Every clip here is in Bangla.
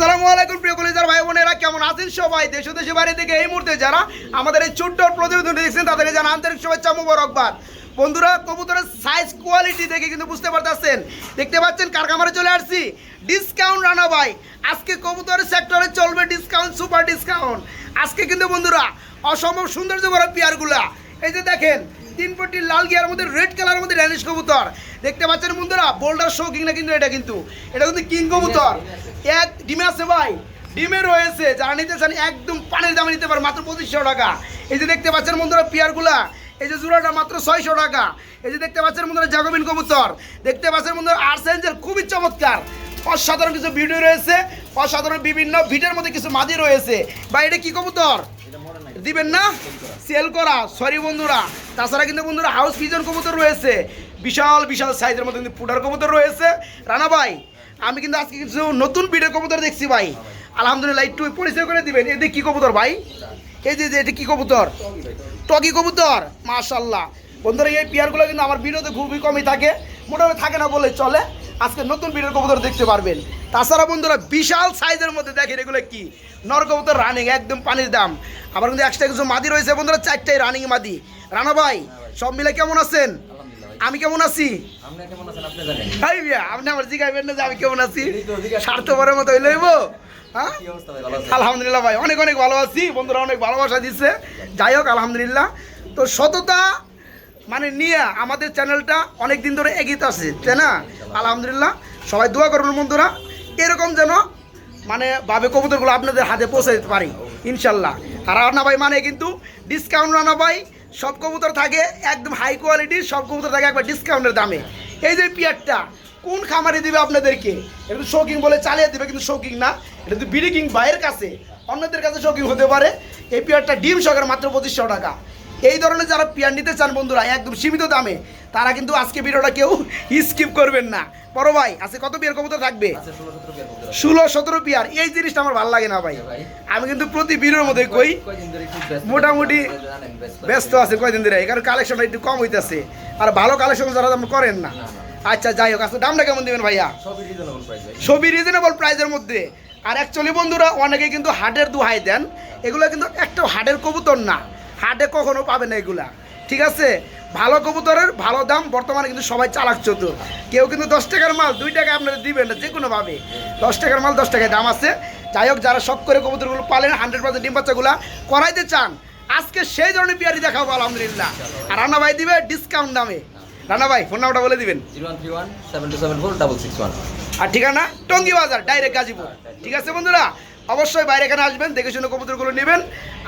আসসালামু আলাইকুম প্রিয় কলেজার ভাই বোনেরা, কেমন আছেন সবাই? দেশ দেশে বাইরে থেকে এই মুহূর্তে যারা আমাদের এই ছোট্ট প্রতিবেদন দেখছেন, তাদেরকে জানা আন্তরিক শুভেচ্ছা, মুবারকবাদ। বন্ধুরা, কবুতরের সাইজ কোয়ালিটি দেখে কিন্তু বুঝতে পারতেছেন। দেখতে পাচ্ছেন কারখামারে চলে আসছি। ডিসকাউন্ট রানা ভাই, আজকে কবুতরের সেক্টরে চলবে ডিসকাউন্ট সুপার ডিসকাউন্ট আজকে কিন্তু বন্ধুরা, অসম্ভব সৌন্দর্য করা পেয়ারগুলা। এই যে দেখেন, তিন পট্টি লাল গিয়ার মধ্যে রেড কালারের মধ্যে র্যানিশ কবুতর। দেখতে পাচ্ছেন বন্ধুরা, বোল্ডার শো কিং না কিন্তু এটা কিন্তু। এটা কিন্তু কিং কবুতর। এক ডিমে আছে ভাই। ডিমে রয়েছে, যারা নিতে চান একদম পানির দামে নিতে পারে, মাত্র পঁচিশশো টাকা। এই যে দেখতে পাচ্ছেন বন্ধুরা, পিয়ারগুলা, এই যে জোড়াটা মাত্র ছয়শো টাকা। এই যে দেখতে পাচ্ছেন বন্ধুরা, জাগবিন কবুতর। দেখতে পাচ্ছেন বন্ধুরা আর্সেঞ্জেল খুবই চমৎকার। অসাধারণ কিছু ভিডিও রয়েছে, অসাধারণ বিভিন্ন ভিডিওর মধ্যে কিছু মাদি রয়েছে। বা এটা কি কবুতর? দিবেন না? সেল করা সরি বন্ধুরা। তাছাড়া কিন্তু বন্ধুরা হাউস পিজন কবুতর রয়েছে। বিশাল বিশাল সাইজের মধ্যে কিন্তু পুটার কবুতর রয়েছে। রানা ভাই, আমি কিন্তু আজকে কিছু নতুন বিটের কবুতর দেখছি ভাই। আলহামদুলিল্লাহ, একটু পরিচয় করে দিবেন। এদের কি কবুতর ভাই? এই যে এটা কি কবুতর? টকি কবুতর মাশাল্লাহ বন্ধুরা, এই পেয়ারগুলো কিন্তু আমার ভিডিওতে খুবই কমই থাকে। মোটামুটি থাকে না বলে চলে। আজকে নতুন ভিডিওর কবুতর দেখতে পারবেন। তাছাড়া বন্ধুরা, বিশাল সাইজের মধ্যে দেখেন এগুলো কি? নর কবুতর রানিং একদম পানির দাম। আবার কিন্তু এক্সট্রা কিছু মাদি রয়েছে বন্ধুরা, চারটাই রানিং মাদি। রানা ভাই, সব মিলে কেমন আছেন? আমি কেমন আছি? আপনি আমার জিগাইবেন না যে আমি কেমন আছি? স্বার্থপরের মতো হইলে হ্যাঁ? আলহামদুলিল্লাহ ভাই অনেক অনেক ভালো আছি। বন্ধুরা অনেক ভালোবাসা দিচ্ছে যাই হোক আলহামদুলিল্লাহ। তো সততা মানে নিয়ে আমাদের চ্যানেলটা অনেক দিন ধরে এগিয়ে আছে তাই না? আলহামদুলিল্লাহ। সবাই দোয়া করবেন বন্ধুরা। এরকম যেন মানে ভাবে কবুতরগুলো আপনাদের হাতে পৌঁছে দিতে পারি ইনশাল্লাহ। আর রানা ভাই মানে কিন্তু ডিসকাউন্ট রানা ভাই সব কবুতর থাকে, একদম হাই কোয়ালিটির সব কবুতর থাকে একবার ডিসকাউন্টের দামে। এই যে পিয়ারটা, কোন খামারে দিবে আপনাদেরকে? এটা শৌকিং বলে চালিয়ে দেবে, কিন্তু শৌকিং না। এটা তো বিডিকিং বাইরের কাছে, অন্যদের কাছে শৌকিং হতে পারে। এই পিয়ারটা ডিম সকার মাত্র পঁচিশশো টাকা। এই ধরনের যারা পিয়ার নিতে চান বন্ধুরা, একদম সীমিত দামে তারা কিন্তু আজকে ভিডিওটা কেউ স্কিপ করবেন না। বড় ভাই আজকে কত পেয়ার কবুতর থাকবে? আছে 16 17 বিয়ার মধ্যে ষোলো সতেরো পেয়ার এই জিনিসটা আমার ভালো লাগে না ভাই। ভাই। আমি কিন্তু প্রতি ভিডিওর মধ্যে কই মোটামুটি ব্যস্ত আছে কয়দিন ধরে। কারণ কালেকশনটা একটু কম হইতেছে। আর ভালো কালেকশন যারা করেন না। আচ্ছা যাই হোক আজকে দামটা কেমন দিবেন ভাইয়া? সবই রিজনেবল প্রাইসের মধ্যে। আর অ্যাকচুয়ালি বন্ধুরা অনেকে কিন্তু হাটের দুহাই দেন। এগুলো কিন্তু একটা হাটের কবুতর না। হাটে কখনো পাবে না এগুলা। ঠিক আছে? ভালো কবুতরের ভালো দাম বর্তমানে কিন্তু সবাই চালাক চতুর। কেউ কিন্তু দশ টাকার মাল দুই টাকা আপনারা দিবেন না যে কোনোভাবে দশ টাকার মাল দশ টাকায় দাম আছে। যাই হোক যারা শখ করে কবুতরগুলো পালেন হান্ড্রেড পার্সেন্ট ডিম বাচ্চাগুলা করাইতে চান আজকে সেই ধরনের বিয়ারি দেখাবো আলহামদুলিল্লাহ। আর রানা ভাই দিবে ডিসকাউন্ট দামে রানা ভাই ফোন নাম্বারটা বলে দিবেন। 0131 7274 661 আর ঠিকানা টঙ্গি বাজার ডাইরেক্ট গাজীপুর। ঠিক আছে বন্ধুরা? অবশ্যই বাইরে এখানে আসবেন দেখে শুনে কবুতরগুলো নেবেন।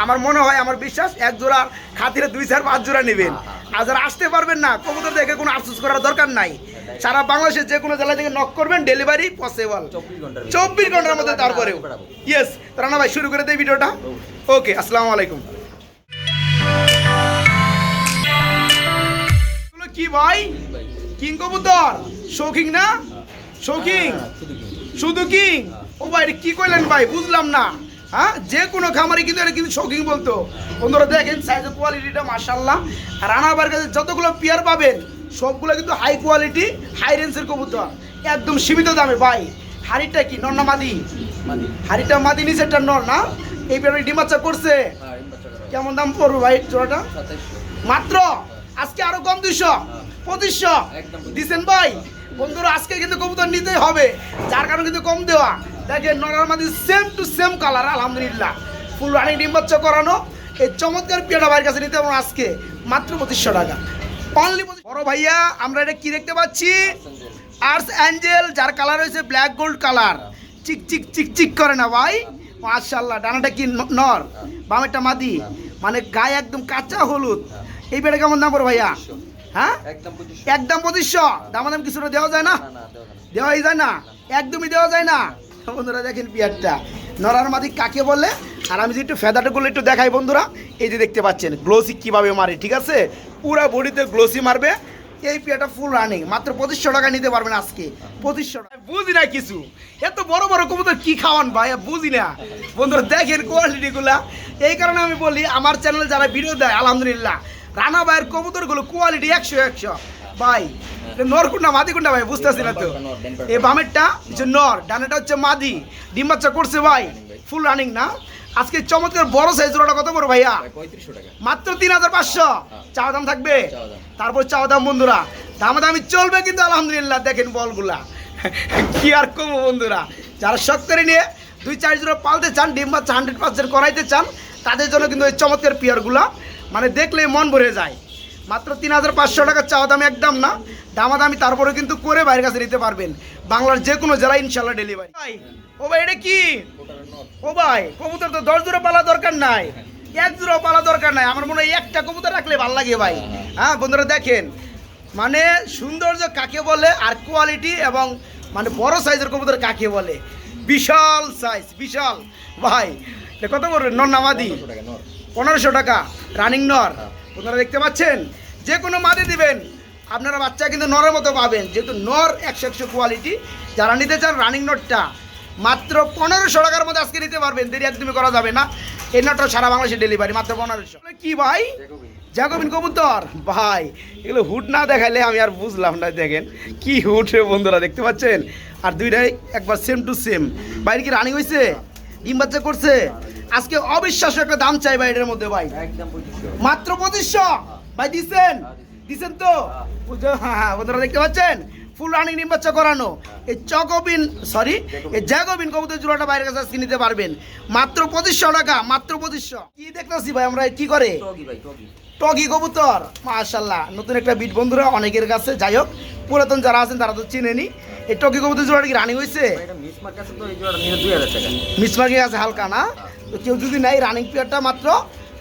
আমার মনে হয় আমার বিশ্বাস এক জোড়া খাতিরে দুই চার পাঁচ জোড়া নেবেন। আর যারা আসতে পারবেন না কবুতর দেখে কোনো আফসোস করার দরকার নাই। সারা বাংলাদেশের যে কোনো জেলা থেকে নক করবেন ডেলিভারি পসিবল 24 ঘণ্টার ভিতরে। চব্বিশ ঘণ্টার মধ্যে তারপরেও। ইয়েস রানা ভাই শুরু করে দেয় ভিডিওটা। ওকে আসসালামু আলাইকুম। কি ভাই? কিং কবুতর? শৌখিন না? হ্যাঁ, শুধু কি? ও ভাই কি কইলেন ভাই? বুঝলাম না। হ্যাঁ? যে কোনো খামারে কিন্তু এটা কিন্তু শৌখিন বলতো। বন্ধুরা দেখেন সাইজের কোয়ালিটিটা মার্শাল্লাহ আর রানাবার কাছে যতগুলো পেয়ার পাবেন সবগুলো কিন্তু হাই কোয়ালিটি হাই রেঞ্জের কবুতর। একদম সীমিত দামে ভাই। হাড়িটা কি? নর না মাদি? হাড়িটা মাদি নিচেরটা নর না? এই পেয়ারটা ডিম বাচ্চা করছে? হ্যাঁ কেমন দাম পড়বে ভাই জোড়াটা? মাত্র? আজকে আরও কম দুইশো? পঁচিশশো? একদম। দিচ্ছেন ভাই? বন্ধুরা, আজকে কিন্তু কবুতর নিতেই হবে। যার কারণে কিন্তু কম দেওয়া। দেখেন, নরার মাঝে সেম টু সেম কালার আলহামদুলিল্লাহ। ফুল রানিং ডিম বাচ্চা করানো। এই চমৎকার পেয়ারা ভাইয়ের কাছে নিতে পারব আজকে, মাত্র পঁচিশশো টাকা। অনলি বড় ভাইয়া, আমরা এটা কি দেখতে পাচ্ছি? আর্টস অ্যাঞ্জেল যার কালার হয়েছে ব্ল্যাক গোল্ড কালার চিক চিক চিক চিক করে না ভাই। মাশাল্লাহ ডানাটা কি নর? বামেরটা মাদি। মানে গায়ে একদম কাঁচা হলুদ। এই বেড়ে কেমন দাম পড়ে ভাইয়া? হ্যাঁ? একদম 2500 একদম পঁচিশশো। দাম দাম কিছুটা দেওয়া যায় না। দেওয়াই যায় না? একদমই দেওয়া যায় না? বন্ধুরা দেখেন পিয়ারটা। নরার মাদি কাকে বলে? আর আমি যদি একটু ফেদাটাগুলো একটু দেখাই বন্ধুরা। এই যে দেখতে পাচ্ছেন গ্লোসি কীভাবে মারে ঠিক আছে? পুরা বডিতে গ্লোসি মারবে। এই পিয়াটা ফুল রানিং মাত্র পঁচিশশো টাকা নিতে পারবেন আজকে। পঁচিশশো টাকা। বুঝি না কিছু। এত বড় বড় কবুতর কি খাওয়ান ভাই? বুঝি না। বন্ধুরা দেখেন কোয়ালিটিগুলা এই কারণে আমি বলি আমার চ্যানেলে যারা ভিডিও দেয় আলহামদুলিল্লাহ। রানা ভাইয়ের কবুতরগুলো কোয়ালিটি একশো একশো। ভাই নর কোনটা মাদি কোনটা ভাই বুঝতেছি না তো। এই বামেরটা হচ্ছে নর ডানেটা হচ্ছে মাদি। ডিম বাচ্চা করছে ভাই ফুল রানিং না? আজকে চমৎকার বড় সাইজ জোড়াটা কত বড় ভাইয়া? মাত্র তিন হাজার পাঁচশো। চাওয়া দাম থাকবে? তারপর চাওয়া দাম বন্ধুরা। দাম দামি চলবে কিন্তু আলহামদুলিল্লাহ দেখেন বলগুলা। কি আর কমো বন্ধুরা? যারা শখ করে নিয়ে দুই চার জোড়া পালতে চান ডিম বাচ্চা হান্ড্রেড পার্সেন্ট করাইতে চান তাদের জন্য কিন্তু ওই চমৎকার পিয়ারগুলা। মানে দেখলে মন ভরে যায়। মাত্র তিন হাজার পাঁচশো টাকার চাওয়া দাম একদম না, দামাদামি তারপরে কিন্তু করে বাইরের কাছে নিতে পারবেন। বাংলার যে কোনো জেলায় ইনশাল্লাহ ডেলিভারি ও ভাই এটা কি? ও ভাই, কবুতর তো দশ জোড়া পালা দরকার নাই। এক জোড়া পালা দরকার নাই। আমার মনে হয় একটা কবুতর রাখলে ভালো লাগে ভাই। হ্যাঁ বন্ধুরা দেখেন মানে সৌন্দর্য কাকে বলে আর কোয়ালিটি এবং মানে বড় সাইজের কবুতর কাকে বলে? বিশাল সাইজ বিশাল। ভাই কত করবে নর নামাদি পনেরোশো টাকা। রানিং নর। আপনারা দেখতে পাচ্ছেন? যে কোনো মাদে দিবেন। আপনারা বাচ্চা কিন্তু নরের মতো পাবেন। যেহেতু নর একশো একশো কোয়ালিটি যারা নিতে চান রানিং নটটা মাত্র পনেরোশো টাকার মধ্যে আজকে নিতে পারবেন। দেরি একদমই করা যাবে না। এই নটটা সারা বাংলাদেশে ডেলিভারি মাত্র পনেরোশো। কি ভাই? জ্যাকবিন কবুতর? ভাই, এগুলো হুড না দেখাইলে আমি আর বুঝলাম না, দেখেন। কি রে বন্ধুরা, দেখতে পাচ্ছেন? আর দুইটাই একবার সেম টু সেম বাইরে কি রানিং হয়েছে ডিম বাচ্চা করছে? আজকে অবিশ্বাস্য একটা দাম চাই ভাই এটার মধ্যে ভাই। একদম মাত্র পঁচিশশো? ভাই দিচ্ছেন দিচ্ছেন তো? হ্যাঁ। হ্যাঁ বন্ধুরা দেখতে পাচ্ছেন? ফুল রানিং করানো। এই চকবিন সরি এই জ্যাকবিন কবুতর জোড়াটা বাইরের কাছে আজকে নিতে পারবেন। মাত্র পঁচিশশো টাকা মাত্র পঁচিশশো। কি দেখতেছি ভাই আমরা কি করে? টগি কবুতর মাশাল্লাহ নতুন একটা বিট বন্ধুরা অনেকের কাছে যাই হোক পুরাতন যারা আছেন তারা তো চিনেনি। এই টকি কবুতর জোড়াটা কি রানিং হয়েছে মিসমার্কি আছে হালকা না? তো কেউ যদি নাই রানিং পিয়ারটা মাত্র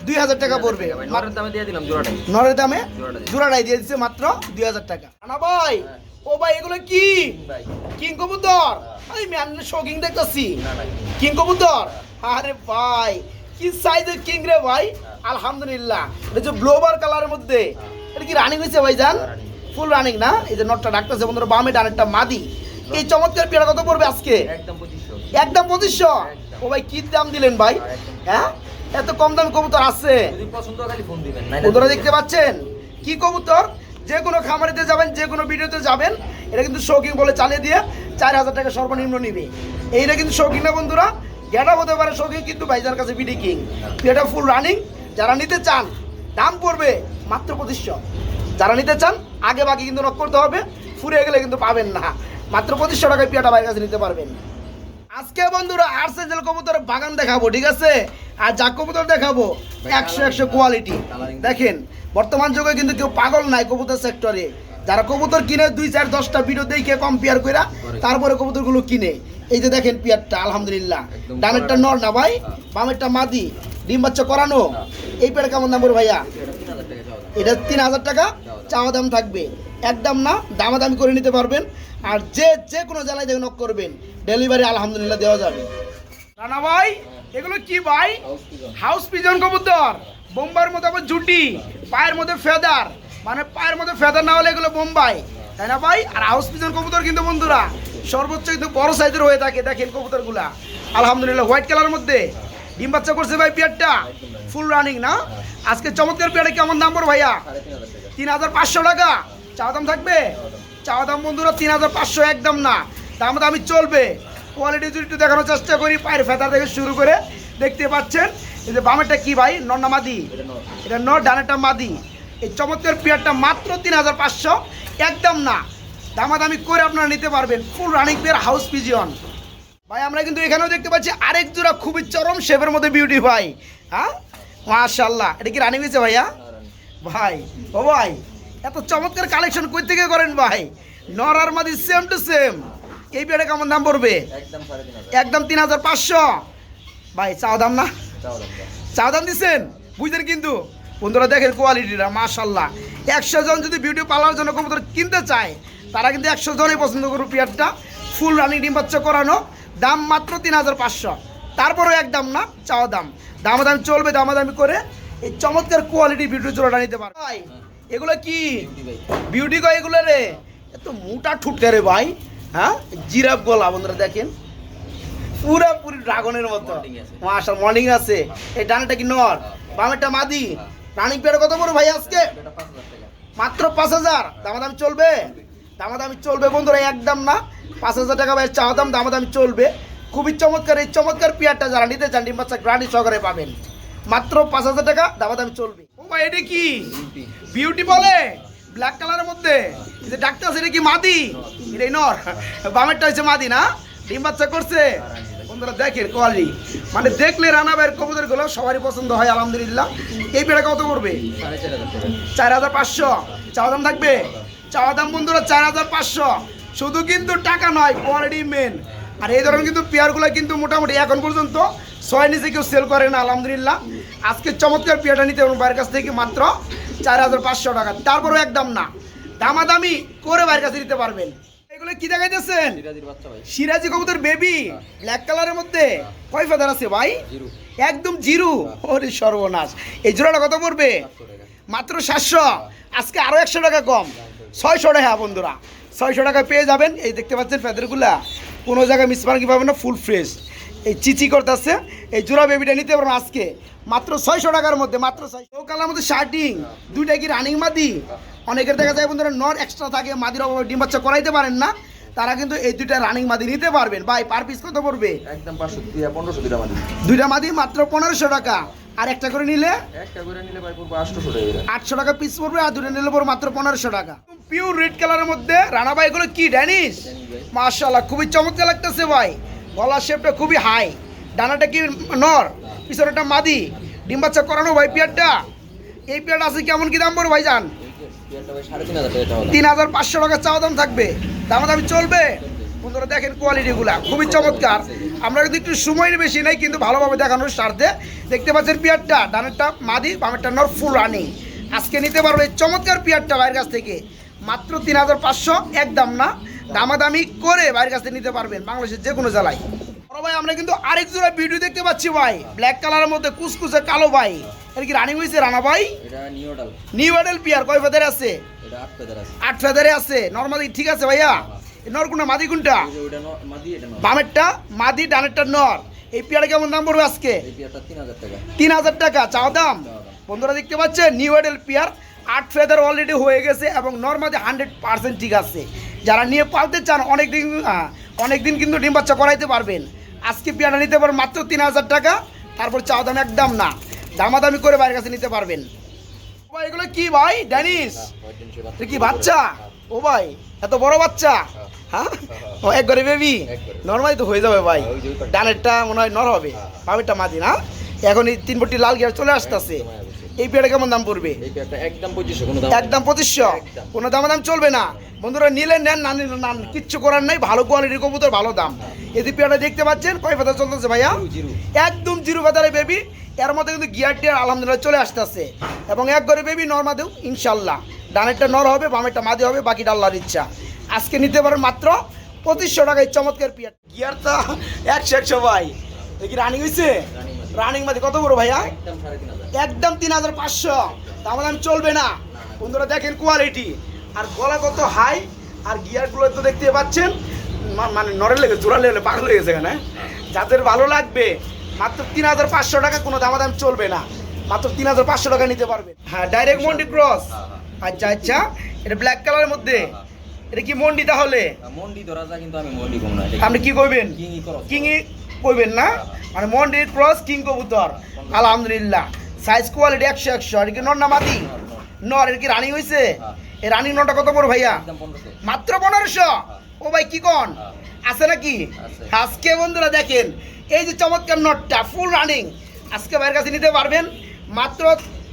দুই হাজার টাকা পড়বে। নরের দামে দিয়ে দিলাম জোড়াটাই। নরের দামে জোড়াটাই। জোড়াটাই দিয়ে দিচ্ছে মাত্র দুই হাজার টাকা। না ভাই ও ভাই এগুলো কি? কিং কবুতর? আমি শৌকিং দেখতেছি। কিং কবুতর? আরে ভাই কি সাইজের কিং রে ভাই? আলহামদুলিল্লাহ। এটা যে ব্লোবার কালারের মধ্যে। এটা কি রানিং হয়েছে ভাই জান ফুল রানিং না? এই যে নটটা ডাকতেছে বন্ধুরা বামে ডানেরটা মাদি। এই চমৎকার পেয়ারা কত পড়বে আজকে? একদম পঁচিশশো। একদম পঁচিশশো? ও ভাই, কি দাম দিলেন ভাই? হ্যাঁ? এত কম দাম কবুতর আছে। দেখতে পাচ্ছেন? কি কবুতর? যে কোনো খামারিতে যাবেন, যে কোনো ভিডিওতে যাবেন, এটা কিন্তু শৌখিন বলে চালিয়ে দিয়ে চার হাজার টাকা সর্বনিম্ন নিবে। এইটা কিন্তু শৌখিন না বন্ধুরা? গেটা হতে পারে শৌখিন, কিন্তু ভাইজার কাছে বিডি কিং। এটা ফুল রানিং যারা নিতে চান, দাম পড়বে মাত্র পঁচিশশো। যারা নিতে চান, আগে বাকি কিন্তু নক করতে হবে। ফুরে গেলে কিন্তু পাবেন না। মাত্র পঁচিশশো টাকায় পিয়াটা ভাইয়ের কাছে নিতে পারবেন। আজকে বন্ধুরা আর্সেঞ্জেল কবুতরের বাগান দেখাবো ঠিক আছে? আর যা কবুতর দেখাবো একশো একশো কোয়ালিটি দেখেন বর্তমান যুগে কিন্তু কেউ পাগল নাই কবুতর সেক্টরে যারা কবুতর কিনে দুই চার দশটা ভিডিও দেখে কম্পেয়ার করে। তারপরে কবুতরগুলো কিনে। এই যে দেখেন পিয়ারটা আলহামদুলিল্লাহ। ডানেরটা নর না ভাই বামেরটা মাদি। ডিম বাচ্চা করানো। এই পেয়ার কেমন দাম পড়বে ভাইয়া? এটা তিন হাজার টাকা চাওয়া দাম। এটা তিন হাজার টাকা চাওয়া দাম থাকবে। একদম না দামাদামি করে নিতে পারবেন। আর যে যে কোনো জেলায় যে নক করবেন ডেলিভারি আলহামদুলিল্লাহ দেওয়া যাবে। রানা ভাই এগুলো কি ভাই? হাউস পিজন কবুতর। বোম্বার মধ্যে আবার জুটি পায়ের মধ্যে ফেদার। মানে পায়ের মধ্যে ফেদার না হলে এগুলো বোম্বাই। তাই না ভাই? আর হাউস পিজন কবুতর কিন্তু বন্ধুরা সর্বোচ্চ কিন্তু বড় সাইজের হয়ে থাকে দেখেন কবুতরগুলা। আলহামদুলিল্লাহ হোয়াইট কালার মধ্যে। ডিম বাচ্চা করছে ভাই পিয়ারটা। ফুল রানিং না? আজকে চমৎকার পিয়ারে কেমন দাম পড়ো ভাইয়া? তিন হাজার পাঁচশো টাকা। চাওয়া দাম থাকবে? চাওয়া দাম বন্ধুরা তিন হাজার পাঁচশো একদম না। দাম দামি চলবে। কোয়ালিটি যদি একটু দেখানোর চেষ্টা করি পায়ের ফেতা থেকে শুরু করে দেখতে পাচ্ছেন। এই যে বামেরটা কি ভাই? নন্না মাদি। এটা ন ডানেরটা মাদি। এই চমৎকার পেয়ারটা মাত্র তিন হাজার পাঁচশো। একদম না। দামাদামি করে আপনারা নিতে পারবেন। Full running pair house pigeon ভাই আমরা কিন্তু এখানেও দেখতে পাচ্ছি আরেক জোড়া খুবই চরম শেপের মধ্যে বিউটি ভাই। হ্যাঁ? মাশাল্লাহ এটা কি রানিং হয়েছে ভাইয়া? ভাই ও ভাই। এত চমৎকার কালেকশন কই থেকে করেন ভাই? নর আর মাদি সেম টু সেম এই পেয়ারে কেমন দাম পড়বে? একদম তিন হাজার। পাঁচশো। ভাই চাও দাম না? চাও দাম দিচ্ছেন বুঝলেন কিন্তু? বন্ধুরা দেখেন কোয়ালিটিটা মাশাল্লাহ একশো জন যদি বিউটি পার্লার জন্য কবুতর কিনতে চায় তারা কিন্তু একশো জনই পছন্দ করবে পেয়ারটা। ফুল রানি ডিম বাচ্চা করানো। দাম মাত্র তিন হাজার পাঁচশো। তারপরেও এক দাম না চাওয়া দাম। দামাদামি চলবে দামাদামি করে এই চমৎকার কোয়ালিটি বিউটি জোড়াটা নিতে পারে ভাই এগুলো কি? বিউটি কয় এগুলো রে? এত মোটা ঠুটকে রে ভাই হ্যাঁ? জিরাফ গলা বন্ধুরা দেখেন। পুরাপুরি ড্রাগনের মতো। মাশাল মর্নিং আছে। এই ডানাটা কি নর? বামেরটা মাদি। রানিং পেয়ার কত বড় ভাই আজকে? মাত্র পাঁচ হাজার। দামাদামি চলবে? দামাদামি চলবে বন্ধুরা একদম না। পাঁচ হাজার টাকা ভাই চাওয়া দাম দামাদামি চলবে। খুবই চমৎকার এই চমৎকার পেয়ারটা যারা নিতে চান ডিম বাচ্চা গ্রান্ডি সহকারে পাবেন। মাত্র পাঁচ হাজার টাকা দামাদামি চলবে। ও এটা কি? বিউটি বলে? ব্ল্যাক কালারের মধ্যে? যে ডাক্তার আছে, এটা কি মাদি? এটাই নর বামেরটা হচ্ছে মাদি না? ডিম বাচ্চা করছে। বন্ধুরা দেখেন কোয়ালিটি মানে দেখলে রানা ভাইয়ের কবুতরগুলো সবারই পছন্দ হয় আলহামদুলিল্লাহ। এই পেয়ারা কত হাজার চার হাজার পাঁচশো। চাওয়া দাম থাকবে? চাওয়া দাম বন্ধুরা চার হাজার পাঁচশো। শুধু কিন্তু টাকা নয় কোয়ালিটি মেন আর এই ধরনের কিন্তু পেয়ারগুলো কিন্তু মোটামুটি এখন পর্যন্ত ছয় নিচে কেউ সেল করে না আলহামদুলিল্লাহ। আজকে চমৎকার পেয়ারটা নিতে পারবেন বাইরের কাছ থেকে মাত্র চার হাজার পাঁচশো টাকা। তারপরেও একদম না। দামাদামি করে বাইরের কাছে দিতে পারবেন। এগুলো কি দেখাইতেছেন? সিরাজি কবুতর বেবি ব্ল্যাক কালারের মধ্যে। কয় ফেদার আছে ভাই? একদম জিরো? ওরে সর্বনাশ। এই জোড়াটা কত পড়বে? মাত্র সাতশো। আজকে আরও একশো টাকা কম। ছয়শো টাকা বন্ধুরা। ছয়শো টাকা পেয়ে যাবেন। এই দেখতে পাচ্ছেন ফেদারগুলা কোনো জায়গায় মিসমার্কি পাবেন না? ফুল ফ্রেশ এই চিচি করতেছে। এই জোড়া বেবিটা নিতে পারবেন আজকে। মাত্র ছয়শো টাকার মধ্যে মাত্র ছয়শো। কালার মধ্যে শার্টিং দুইটা কি রানিং মাদি? অনেকের দেখা যায় বন্ধুরা নট এক্সট্রা থাকে মাদির অভাবে ডিম বাচ্চা করাইতে পারেন না। তারা কিন্তু এই দুইটা রানিং মাদি নিতে পারবেন। ভাই পার পিস কত পড়বে? একদম পাঁচশো পনেরোশো দিলাম আমি দুইটা মাদি মাত্র পনেরোশো টাকা। আর একটা করে নিলে? একটা করে নিলে ভাই পড়ব আটশোশো টাকা আটশো টাকা পিস পড়বে আর দুটো নিলে পড়বে মাত্র পনেরোশো টাকা। পিওর রেড কালারের মধ্যে রানাবাই এগুলো কি ড্যানিশ মার্শাল্লাহ খুবই চমৎকার লাগতেছে ভাই। গলার শেপটা খুবই হাই ডানাটা কি নর? পিছনেটা মাদি। ডিম বাচ্চা করানো ভাই পিয়ারটা? এই পিয়ারটা আছে কেমন কি দাম পড়বে ভাই সাড়ে তিন হাজার পাঁচশো টাকা চাওয়া দাম থাকবে। দাম দামি চলবে। বন্ধুরা দেখেন কোয়ালিটিগুলা খুবই চমৎকার। আমরা কিন্তু একটু সময় বেশি নেই, কিন্তু ভালোভাবে দেখানোর স্বার্থে দেখতে পাচ্ছেন পিয়ারটা, ডানেরটা মাদি, বামেরটা নর ফুল রানিং আজকে নিতে পারবে এই চমৎকার পিয়ারটা বাইরের কাছ থেকে। মাত্র তিন হাজার পাঁচশো, একদম না। দামাদামি করে বাইরের কাছ থেকে নিতে পারবেন বাংলাদেশের যে কোনো জেলায়। বড় ভাই আমরা কিন্তু আরেক জোড়া ভিডিও দেখতে পাচ্ছি ভাই। ব্ল্যাক কালারের মধ্যে কুচকুচে কালো ভাই। এটা কি রানিং হয়েছে রানা ভাই? নিউ মডেল পিয়ার কয় ফেদের আছে? এটা আট ফেদার আছে। নর্মালি ঠিক আছে ভাইয়া? নর কোনটা? মাদি কোনটা বামেরটা মাদি ডানেরটা নর। এই পেয়ারা কেমন দাম পড়বে আজকে? এই পেয়ারটা তিন হাজার টাকা। চাওয়া দাম? বন্ধুরা দেখতে পাচ্ছেন নিউ এডেল পেয়ার আট ফেদার অলরেডি হয়ে গেছে এবং নর্মালি হান্ড্রেড পার্সেন্ট ঠিক আছে। যারা নিয়ে পালতে চান অনেক দিন অনেক দিন কিন্তু ডিম বাচ্চা করাইতে পারবেন। আজকে পেয়ারা নিতে পারবেন মাত্র তিন হাজার টাকা তারপর চাওয়া দাম একদম না। দামাদামি করে বাইরের কাছে নিতে পারবেন। ভাই, এগুলো কি ভাই? ড্যানিস কি বাচ্চা? ও ভাই এত বড় বাচ্চা? হ্যাঁ? এক ঘরে বেবি। নর্মালি তো হয়ে যাবে ভাই। ডানেরটা মনে হয় নর হবে। বামেরটা মাদি না? এখন এই তিন বটি লাল গিয়ার চলে আসতেছে। এই পেয়ারা কেমন দাম পড়বে? এই পেয়ারটা একদম পঁচিশশো কোনো দাম একদম পঁচিশশো? কোনো দাম দাম চলবে না। বন্ধুরা নিলে নেন না নিলে না কিচ্ছু করার নাই। ভালো কোয়ালিটির কবুতর ভালো দাম। এই যে পেয়ারটা দেখতে পাচ্ছেন কয় পাতা চলতেছে ভাইয়া। একদম জিরো পাতারে বেবি এর মধ্যে কিন্তু গিয়ার টিয়ার আলহামদুলিল্লাহ চলে আসতেছে। এবং এক ঘরে বেবি নর্মা দেও ইনশাল্লাহ ডানেরটা নর হবে বামেরটা মাদি হবে বাকি ডাল্লার ইচ্ছা। আজকে নিতে পারেন মাত্র পঁচিশশো টাকায় চমৎকার পিয়ার গিয়ারটা একশো একশো ভাই। এ কি রানিং হয়েছে। রানিং মাদি কত বড় ভাইয়া? একদম তিন হাজার। পাঁচশো। দাম দাম চলবে না। বন্ধুরা দেখেন কোয়ালিটি আর গলা কত হাই আর গিয়ারগুলো তো দেখতে পাচ্ছেন। মানে নরের লেগে জোড়া লেগে পাগল হয়ে গেছে এখানে। যাদের ভালো লাগবে মাত্র তিন হাজার পাঁচশো টাকা কোনো দামাদাম চলবে না। মাত্র তিন হাজার পাঁচশো টাকা নিতে পারবে। হ্যাঁ ডাইরেক্ট মন্ডি ক্রস আচ্ছা আচ্ছা। এটা ব্ল্যাক কালারের মধ্যে। এটা কি মন্ডি তাহলে? মন্ডি ধরা যায় কিন্তু আমি মন্ডি কম না। আপনি কি করবেন কিংই করো কইবেন না? মানে মন্ডি ক্রস কিং কবুতর আলহামদুলিল্লাহ। সাইজ কোয়ালিটি একশো একশো। আর কি নর না মাদি নর এর কি রানিং হয়েছে এই রানিং নটা কত বড় ভাইয়া? মাত্র পনেরোশো? ও ভাই কি কন? আছে নাকি? আজকে বন্ধুরা দেখেন এই যে চমৎকার নটটা ফুল রানিং আজকে ভাইয়ের কাছে নিতে পারবেন মাত্র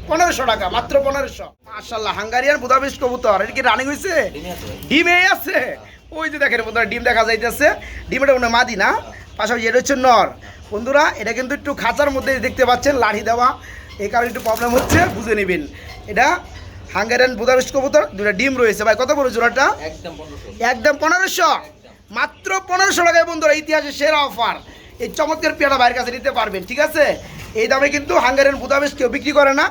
পনেরোশো টাকা মাত্র পনেরোশো। মার্শাল্লাহ হাঙ্গারিয়ান বুদাপেস্ট কবুতর। এটা কি রানিং হয়েছে ডিমে আছে আছে? ওই যে দেখেন বন্ধুরা ডিম দেখা যাইতেছে। ডিমটা মনে হয় মাদি না? পাশাপাশি এটা হচ্ছে নর। বন্ধুরা এটা কিন্তু একটু খাঁচার মধ্যে দেখতে পাচ্ছেন লাঠি দেওয়া। এই কারণে একটু প্রবলেম হচ্ছে বুঝে নেবেন। এটা হাঙ্গারিয়ান বুদাপেস্ট কবুতর দুটা ডিম রয়েছে। ভাই কত বড় জোড়াটা? একদম পনেরোশো। মাত্র পনেরোশো টাকায় বন্ধুরা ইতিহাসের সেরা অফার। এই চমৎকার পেয়ারা বাইরের কাছে নিতে পারবেন ঠিক আছে? এই দামে কিন্তু হাঙ্গারিয়ান বুদাবেশ কেউ বিক্রি করে না।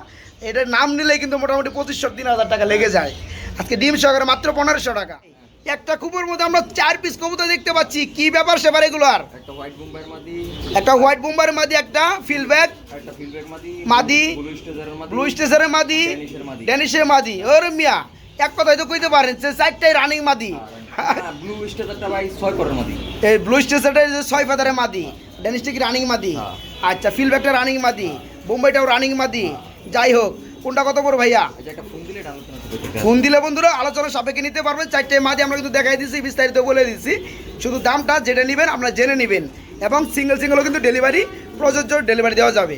এটার নাম নিলেই কিন্তু মোটামুটি পঁচিশশো তিন হাজার টাকা লেগে যায়। আজকে ডিম সহকারে মাত্র পনেরোশো টাকা। একটা কুপুর মধ্যে আমরা চার পিস কবুতর দেখতে পাচ্ছি। কি ব্যাপার সেবার এগুলার? একটা হোয়াইট মুম্বাইয়ের মাদি একটা হোয়াইট বোম্বার মাদি একটা ফিলব্যাক মাদি মাদি, ব্লু মাদি স্টেশনের মাদি ড্যানিশের মাদি। মাদি। ওরে মিয়া এক কথায় তো কইতে পারেন যে চারটাই রানিং মাদি। ব্লু স্টেজারটা ভাই ছয় করের মধ্যে এই ব্লু স্টেশনের যে ছয় ফাদারের মাদি ডেনিস্টিক রানিং মাদি। হ্যাঁ। আচ্ছা ফিলব্যাকটা রানিং মাদি বোম্বাইটাও রানিং মাদি। যাই হোক কোনটা কত বড় ভাইয়া? এটা একটা ফোন দিলে ফোন দিলে বন্ধুরা, আলোচনা সাপেক্ষে নিতে পারবেন। চারটে মাদি আমরা কিন্তু দেখাই দিচ্ছি বিস্তারিত বলে দিচ্ছি শুধু দামটা যেটা নেবেন, আপনারা জেনে নেবেন। এবং সিঙ্গেল সিঙ্গেলও কিন্তু ডেলিভারি প্রযোজ্য ডেলিভারি দেওয়া যাবে।